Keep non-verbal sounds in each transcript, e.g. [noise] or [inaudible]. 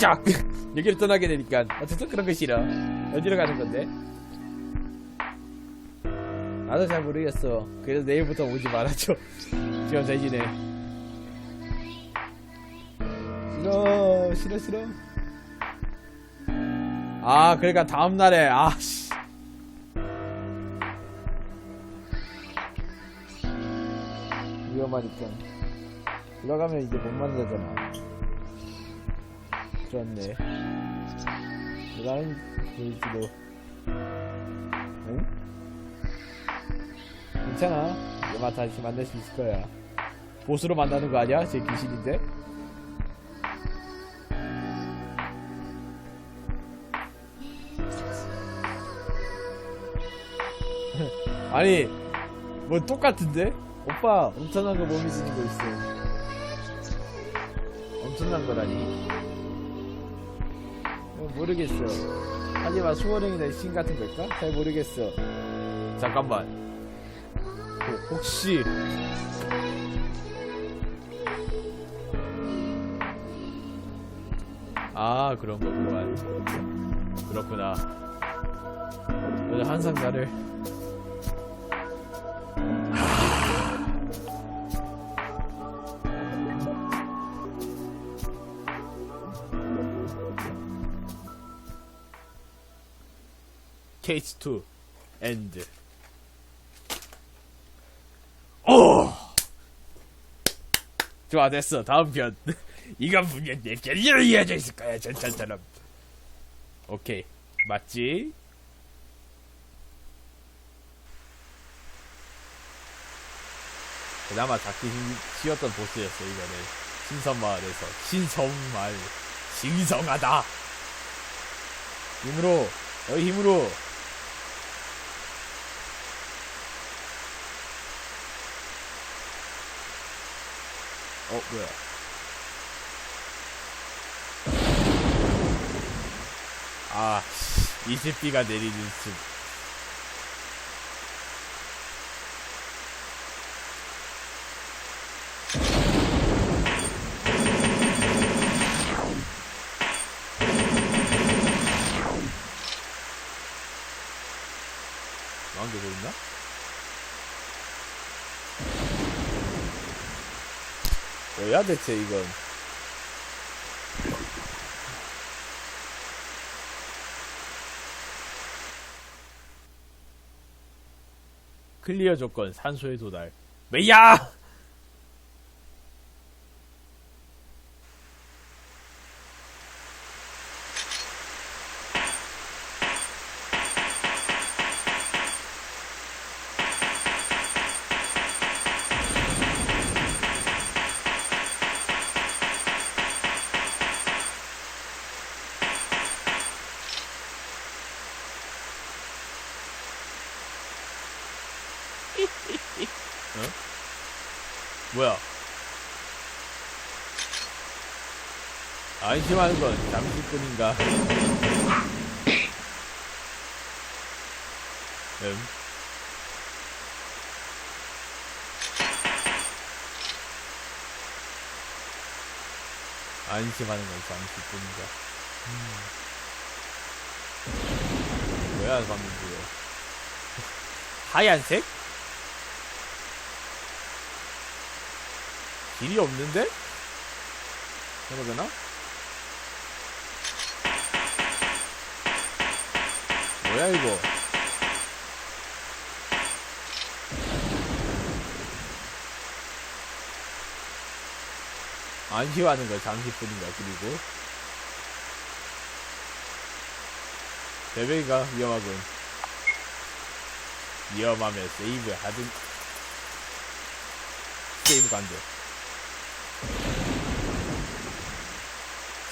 시작! [laughs] 여기를 떠나게 되니까. 어쨌든 그런 거 싫어. 어디로 가는 건데? 나도 잘 모르겠어. 그래서 내일부터 오지 말아줘. [laughs] 잘 지내. 싫어. 싫어 싫어. 아 그러니까 다음날에. 아씨. 위험하니까. 들어가면 이제 못 만나잖아 그렇네 나는 보일지도 응? 괜찮아 이마 다시 만날 수 있을 거야 보스로 만나는 거 아니야? 제 귀신인데? [laughs] 아니 뭐 똑같은데? 오빠 엄청난 거 몸이 쓰는 거 있어 엄청난 거라니 어, 모르겠어. 하지만 수호령이나 신 같은 걸까? 잘 모르겠어. 잠깐만. 어, 혹시 아 그런 거구만 그렇구나. 너는 항상 나를 케이스 2 엔드. 오 좋아 됐어. 다음 편. [laughs] 이건 분명 내 캐리어로 이어져 있을 거야. 전찬처럼. 오케이. 맞지? 그나마 잡기 힘- 쉬웠던 보스였어 이거는 신선마을에서. 신성마을. 신성하다. 힘으로 너희 힘으로 어 뭐야? 아 이슬비가 내리는 숲 뭐야 대체 이건. 클리어 조건 산소에 도달. 메야 뭐야? 안심하는 건 잠시뿐인가? 음. 안심하는 건 잠시뿐인가? 음. 뭐야 방금 그거? [laughs] 하얀색? 길이 없는데? 되나? 뭐야 이거? 안쉬워하는 거야 잠시 뿐인가 그리고 대백이가 위험하군 위험하면 세이브 하든 세이브가 안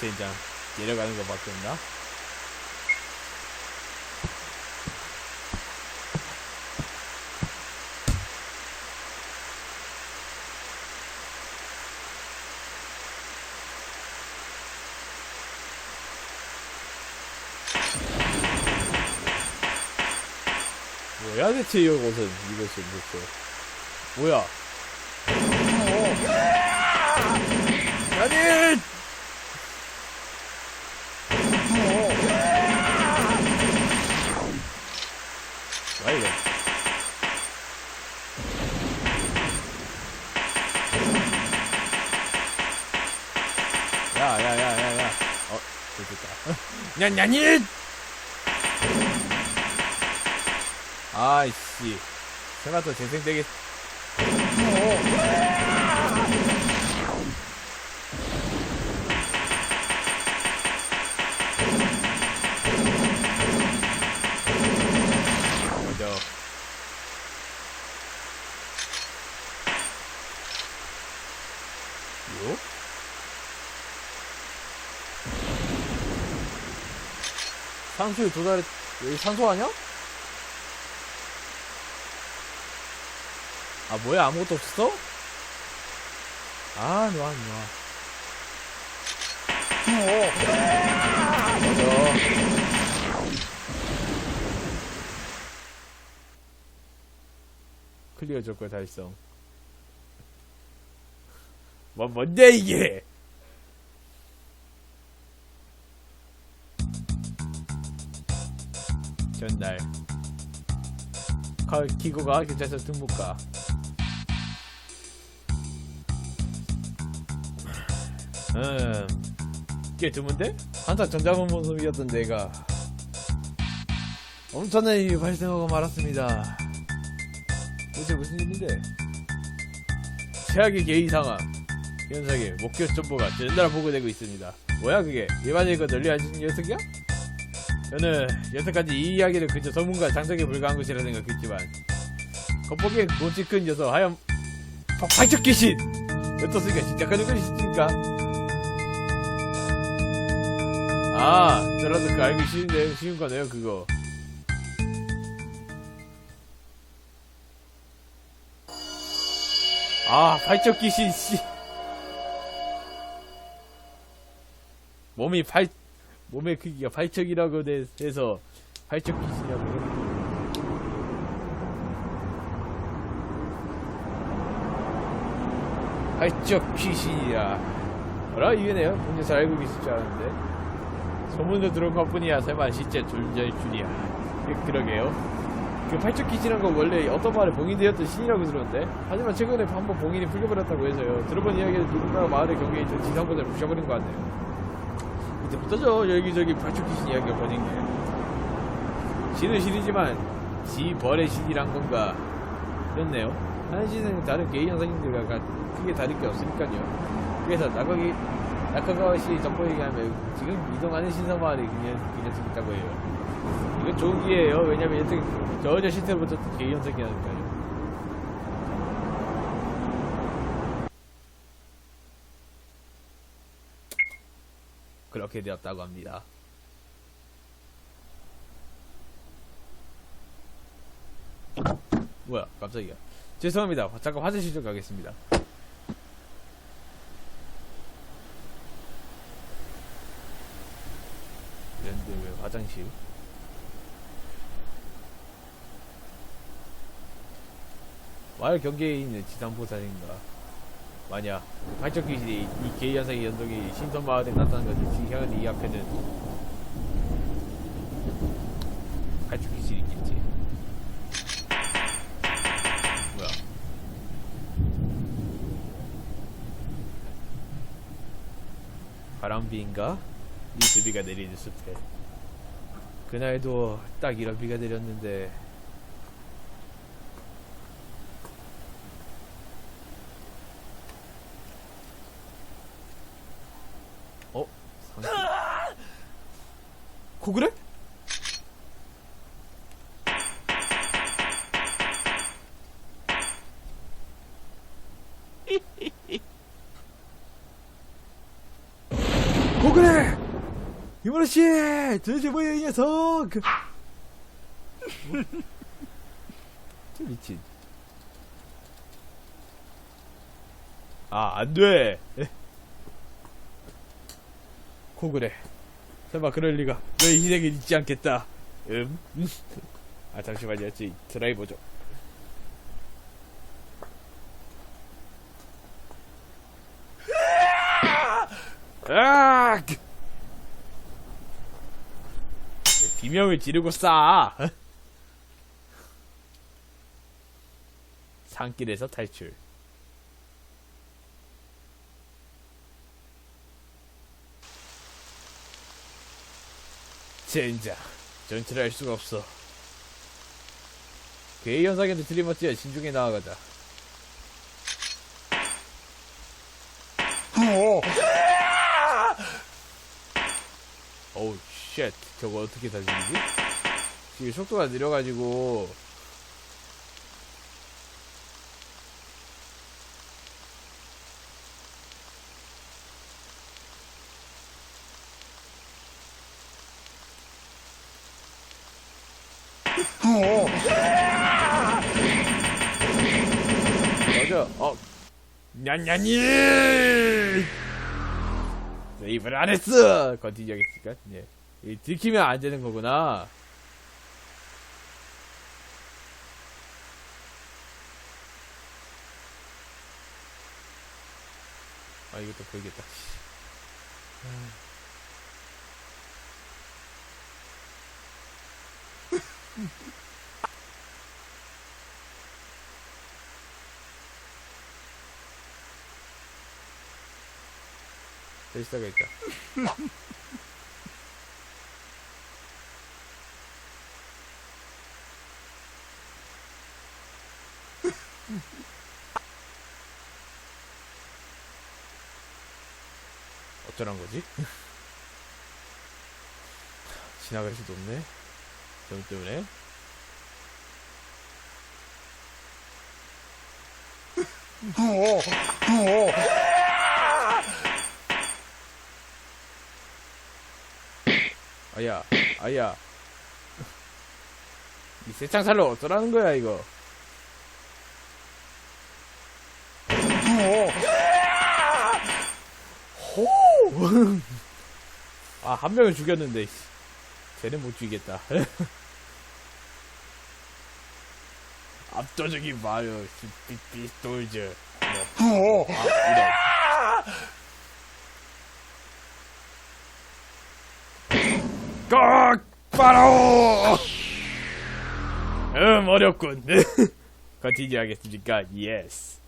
젠장 내려가는 거밖에 없나? 뭐야 대체 이것은 이것은 대체? 뭐야? 아니 냐냐니! 아이씨. 제가 또 재생되겠, 산소에 도달했, 여기 산소 아냐? 아, 뭐야, 아무것도 없었어? 아, 놔, 놔. 맞아. 클리어 조건 달성. 뭐, 뭔데, 이게? 전날. 가, 기구가 경찰서 등록가. 음, 꽤 드문데? 한참 전자문 모습이었던 내가 엄청난 일이 발생하고 말았습니다. 도대체 무슨 일인데? 최악의 개인 상황. 현상에 목표 정보가 전달 보고되고 있습니다. 뭐야 그게? 일반인과 널리 알려진 녀석이야? 저는 여태까지 이 이야기를 그저 전문가 장적에 불과한 것이라 생각했지만 겉보기엔 몸집 큰 녀석 하얀 폭발적 귀신! 어떻습니까? 진짜 그런 것이십니까? 아, 저라도 그 알기 쉬운데, 쉬운 거네요, 그거. 아, 팔적 귀신, 씨. 몸이 팔, 몸의 크기가 팔척이라고 돼- 해서, 팔적 귀신이라고 그러는 팔적 귀신이라. 뭐라, 이게네요? 굉장히 잘 알고 계실 줄 알았는데. 소문도 들은 것 뿐이야 설마 실제 존재일 줄이야 그- 그러게요 그 팔적 기신한 건 원래 어떤 마을에 봉인되었던 신이라고 들었는데 하지만 최근에 한번 봉인이 풀려버렸다고 해서요 들어본 이야기는 누군가 마을의 경계에 있던 지상군을 부셔버린 것 같네요 이때부터죠. 여기저기 기신 이야기가 번진 게. 신은 신이지만 지 벌의 신이란 건가? 그렇네요. 한 신은 다른 개인 현상들과 크게 다를 게 없으니까요. 그래서 나가기 낙하가와시 정보 얘기하면 지금 이동하는 신성마을이 그냥 그냥 있다고 해요. 이건 좋은 기회예요. 왜냐면 여태 저저 시스템부터 개인 연습이니까요. 그렇게 되었다고 합니다. 뭐야, 깜짝이야. 죄송합니다. 잠깐 화장실 좀 가겠습니다. 이런데 왜 화장실? 마을 경계에 있는 지상보살인가 만약 팔적 귀신이 이 개의 현상의 연속이 신선 마을에 나타난 것을 지향은 이 앞에는 팔적 귀신이 있겠지. 뭐야? 바람비인가? 이 비가 내리는 숲에. 그날도 딱 이런 비가 내렸는데 어? 상기 코그래? 코그래! 이모라 씨, 도대체 뭐야 이 녀석? 저 미친. 아, 안 돼. 코그래. 설마 그럴 리가. 너의 희생을 잊지 않겠다. 음? [laughs] 아, 잠시만요. 저 드라이버 좀. 아! 비명을 지르고 싸. 산길에서 탈출. 젠장 전체를 알 수가 없어. 괴이 현상에도 들이맞지야 신중히 나아가자. 어우 쉣. 저거 어떻게 다지지? 지금 속도가 느려가지고 맞아 어 냔냔이 세이브를 안 했어? 컨티뉴 하겠습니까. 예. 이 들키면 안 되는 거구나. 아 이것도 보이겠다 될수가 있다 어쩌란 거지? [laughs] 지나갈 수도 없네. 점 때문에. 아야, 아야. 이 세창 살로 어쩌라는 거야, 이거. 호! 아, 한 명을 죽였는데, 씨. 쟤는 못 죽이겠다. [laughs] 압도적인 마요, 피피돌즈. 뭐. 아, 이런. 꼭! 바로! 음, 어렵군. [laughs] 컨티뉴 하겠습니까? 예스.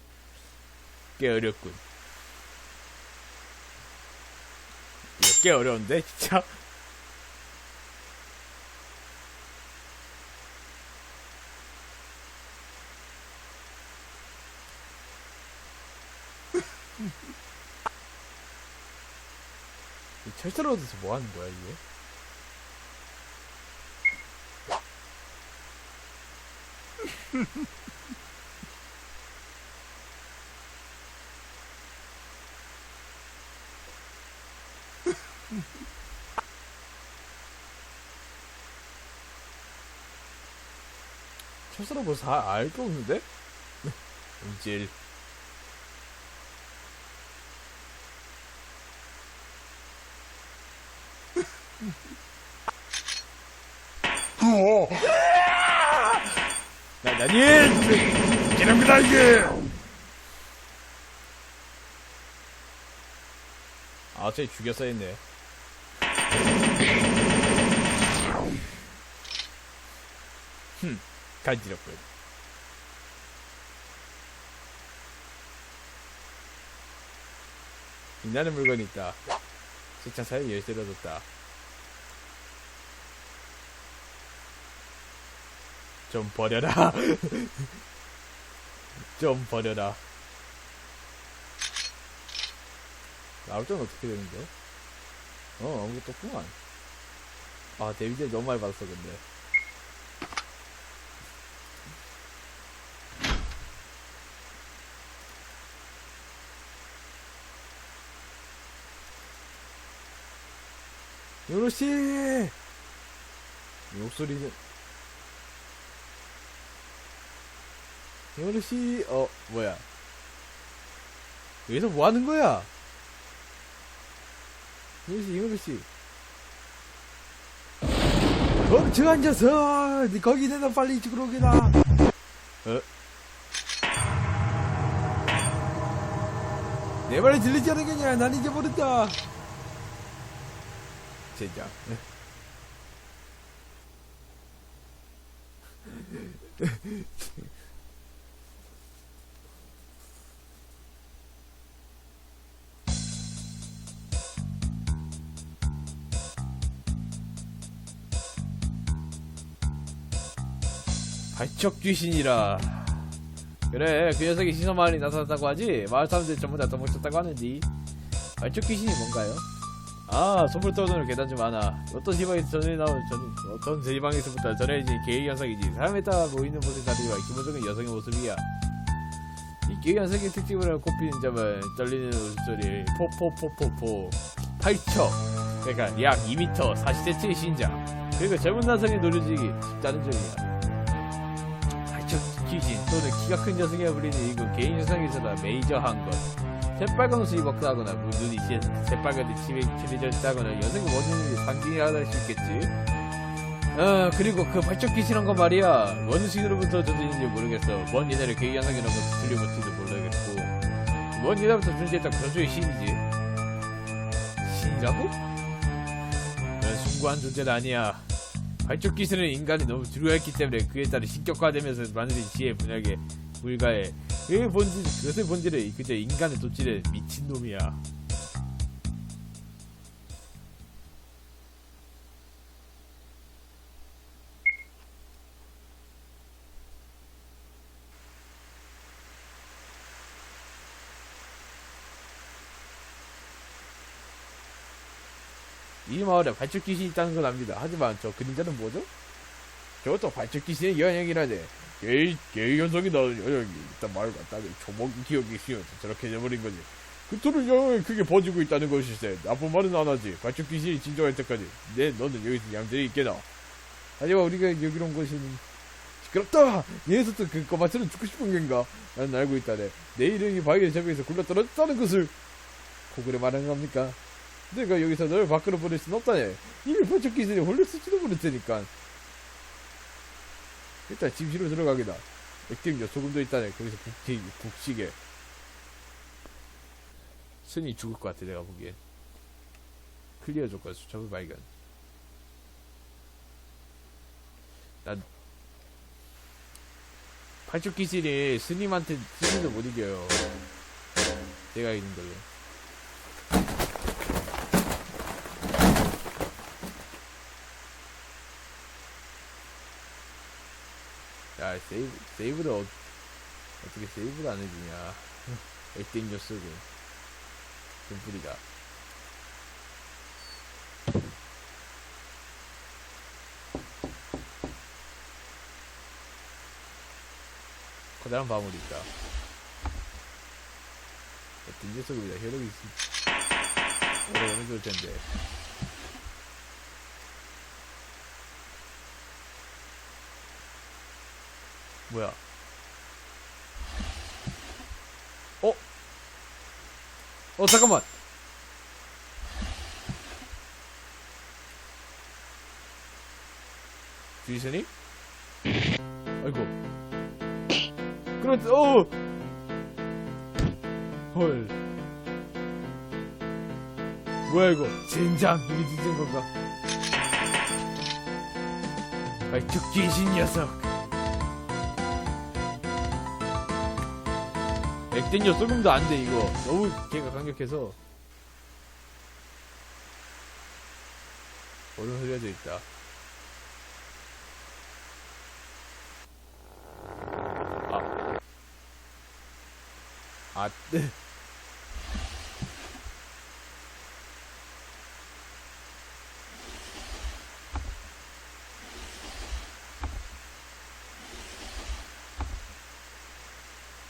꽤 어렵군. 이거 꽤 어려운데, 진짜? [laughs] 이 철새로 얻어서 뭐 하는 거야, 이게? [laughs] 철새로 뭐다알거 없는데? 음질. 나, 나니! 이럽니다, 이게! 아, 쟤 죽였어 했네. 흠, 간지럽군. 빛나는 물건이 있다. 세차 사이 열쇠를 얻었다. 좀 버려라. [laughs] 좀 버려라. 나올 때는 어떻게 되는데? 어, 아무것도 없구만. 아, 데미지 너무 많이 받았어, 근데. 요로씨! 목소리 는, 요로씨, 어, 뭐야. 여기서 뭐 하는 거야? 요로씨, 요로씨. 멈춰 앉아서! 니 거기 내놔, 빨리 이쪽으로 오게나! 어? 내 말이 들리지 않은 거냐? 난 모른다! 젠장. [laughs] 발척 귀신이라. 그래, 그 녀석이 시선 마을에 나타났다고 하지? 마을 사람들이 전부 다 도망쳤다고 하는데. 발척 귀신이 뭔가요? 아, 선물 떠오르는 계단 중 하나. 어떤 지방에서 전해 나온 전, 어떤 지방에서부터 전해진 개의 현상이지. 사람에 따라 보이는 모습 다르지만 기본적인 여성의 모습이야. 이 개의 현상의 특징으로 꼽히는 점은 떨리는 웃음소리, 포포포포포, 팔척. 그러니까 약 2m 40cm의 신장. 그리고 젊은 남성이 노려지기 쉽다는 점이야. 귀신 또는 키가 큰 녀석이라 불리는 이건 개인 현상에서나 메이저한 것. 새빨간 옷을 입었다거나 뭐 눈이 새- 새빨갛게 칠해, 칠해졌다거나 여성의 원인이 상징하다 수 있겠지. 아 그리고 그 발적 귀신한 거 말이야 시기로부터 저들인지 모르겠어 먼 옛날에 개인 현상이라는 것도 들려볼지도 모르겠고 먼 옛날부터 존재했던 그런 신이지 신이라고? 난 숭고한 존재는 아니야 발적 기술은 인간이 너무 두려워했기 때문에 그에 따라 신격화되면서 만들어진 지혜 분야에 불가해. 그 본질, 그것의 본질은 그저 인간의 도질에 미친놈이야 이 마을에 발적 귀신이 있다는 건 압니다. 하지만 저 그림자는 뭐죠? 저것도 발적 귀신의 영향이라네 개의, 개의 현상이 나는 영향이 있단 말을 갖다가 조목 기억이 쉬워서 저렇게 돼버린 거지. 그토록 영향이 크게 퍼지고 있다는 것일세 나쁜 말은 안 하지. 발적 귀신이 진정할 때까지. 네 너는 여기서 얌전히 있게나. 하지만 우리가 여기로 온 것은 시끄럽다! 이 녀석도 그 꼬마처럼 죽고 싶은 건가? 나는 알고 있다네. 내 이름이 바위의 저에서 굴러떨어졌다는 것을 고그래 말하는 겁니까 내가 여기서 널 밖으로 보낼 순 없다네 이미 발적 귀신이 홀렸을지도 모를 테니까 일단 집시로 들어가기다. 액땜 소금도 있다네. 거기서 국시, 국시계. 순이 죽을 것 같아, 내가 보기엔. 클리어 조건, 수첩을 발견. 난, 팔쪽 기질이 스님한테, 스님도 못 이겨요. 내가 이긴 걸로. 야, 세이브, 세이브를 어, 어떻게 세이브를 안 해주냐. 액땜 녀석은. dum뿌리가 커다란 바물이 있다. 액땜 녀석입니다. 혈액이 있, 오래 오면 좋을 텐데. 뭐야? 어? 어 잠깐만. 뒤선이? 아이고. 그렇지. 어. 헐. 뭐야 이거? 젠장 이게 진짜 건가? 아이 죽기신 녀석. 액땜녀 쏘금도 안 돼 이거 너무 걔가 강력해서 얼음 흐려져 있다 아. 아, 네.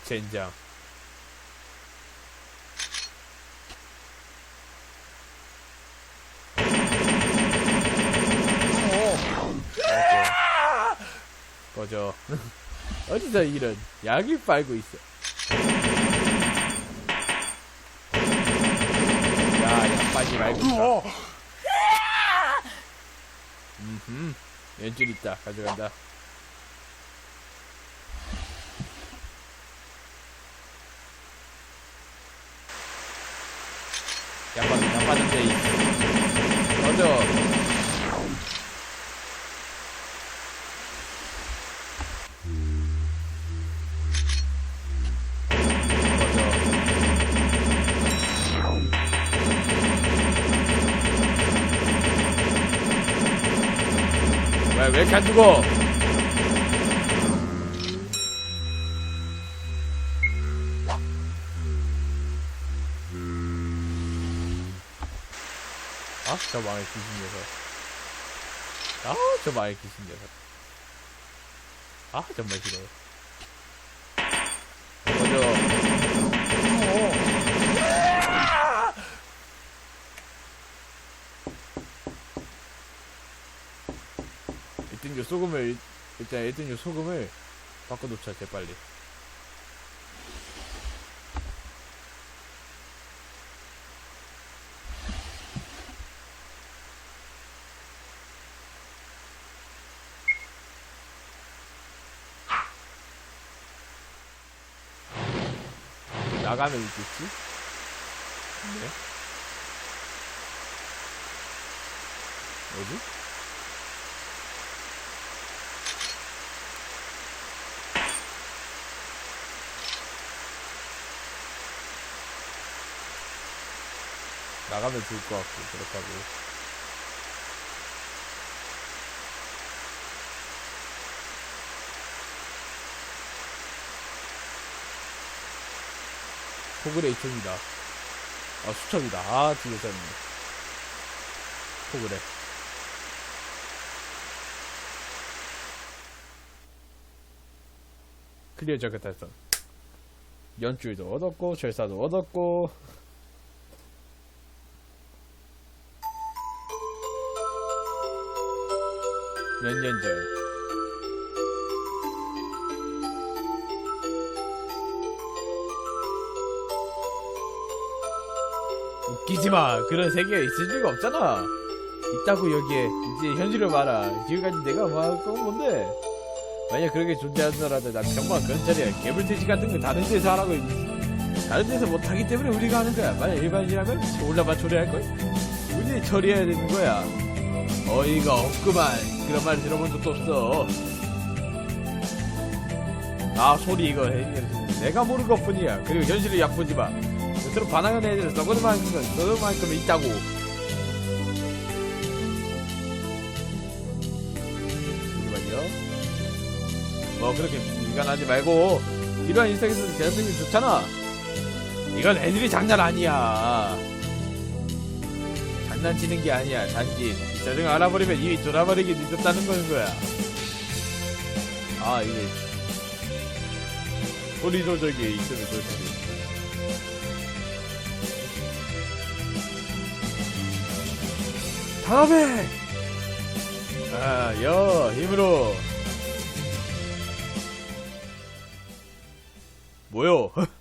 젠장. 꺼져. [laughs] 어디서 이런 약을 빨고 있어. 야, 약 빨지 말고. 있다. 음흠. 연줄 있다. 가져간다. 약 받, 약 받은 데, 이. 안 죽어. 아, 저 망해 귀신 녀석. 아, 저 망해 귀신 녀석. 아, 정말 싫어요. 소금을 일단 요 소금을 바꿔놓자 재 빨리. 나가면 있겠지? 네. 어디? 나가면 좋을 것 같고 그렇다고. 포그레 2층이다. 아 수첩이다. 아 뒤에 썼네 포그레 클리어 저켓 달성. 연줄도 얻었고 절사도 얻었고 몇 년 전. 웃기지 마. 그런 세계에 있을 리가 없잖아. 있다고 여기에 이제 현실을 봐라. 지금까지 내가 뭐할 건 뭔데? 만약 그렇게 존재하더라도 난 정말 그런 자리에 개불돼지 같은 거 다른 데서 하라고 다른 데서 못하기 때문에 우리가 하는 거야. 만약 일반인이라면 올라만 처리할 걸. 우리 처리해야 되는 거야. 어이가 없구만. 그런 말 들어본 적도 없어. 아 소리 이거 해. 내가 모르는 것 뿐이야. 그리고 현실을 마. 스스로 반항하는 애들은 썩어도 만큼 썩어도 만큼 있다고. 잠시만요. 뭐 그렇게 미간하지 말고 이러한 일상에서 대한민국 좋잖아. 이건 애들이 장난 아니야. 장난치는 게 아니야. 단지 이 사정을 알아버리면 이미 돌아버리기 늦었다는 거는 거야. 아 이게 소리 조절기에 있으면 좋지. 다음에 아, 여 힘으로 뭐요? [laughs]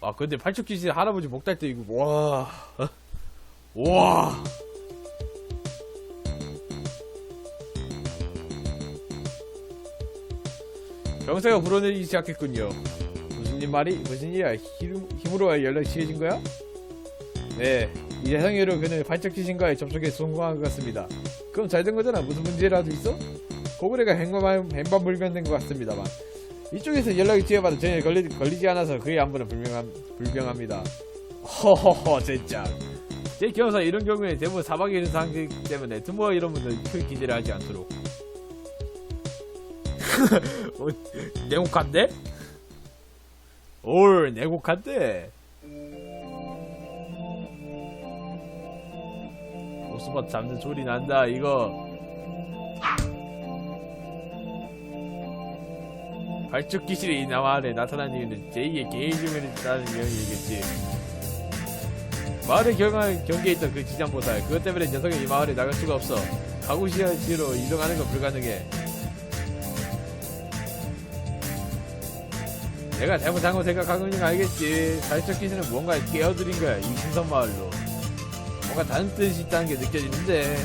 아 근데 팔뚝기신 할아버지 목달 때 이거 와 와. 병사가 불어내리기 시작했군요. 무슨 일 말이 무슨 일이야? 힘, 힘으로 연락이 취해진 거야? 네, 이 대상으로 그는 발적기신과의 접촉에 성공한 것 같습니다. 그럼 잘 된 거잖아. 무슨 문제라도 있어? 고구려가 행방, 행방 불변된 것 같습니다만 이쪽에서 연락이 뒤에받아 전혀 걸리, 걸리지 않아서 그의 안부는 불명함, 불명합니다. 허허허 진짜 제 기억상 이런 경우에 대부분 사박에 이른 상황이기 때문에 드모와 이런 분들 큰 기대를 하지 않도록 [laughs] 어, 내곡한데? 올 내곡한데 오스밭 잡는 소리 난다 이거 기실이 이 마을에 나타난 이유는 제2의 개인 중에 있다는 이유겠지. 마을의 경한 경계에 있던 그 지장보살 그것 때문에 녀석이 이 마을에 나갈 수가 없어 가구시로 이동하는 건 불가능해. 내가 잘못한 거 생각하는 건 알겠지. 발적 기신은 뭔가 깨어들인 거야 이 신선 마을로. 뭔가 다른 뜻이 있다는 게 느껴지는데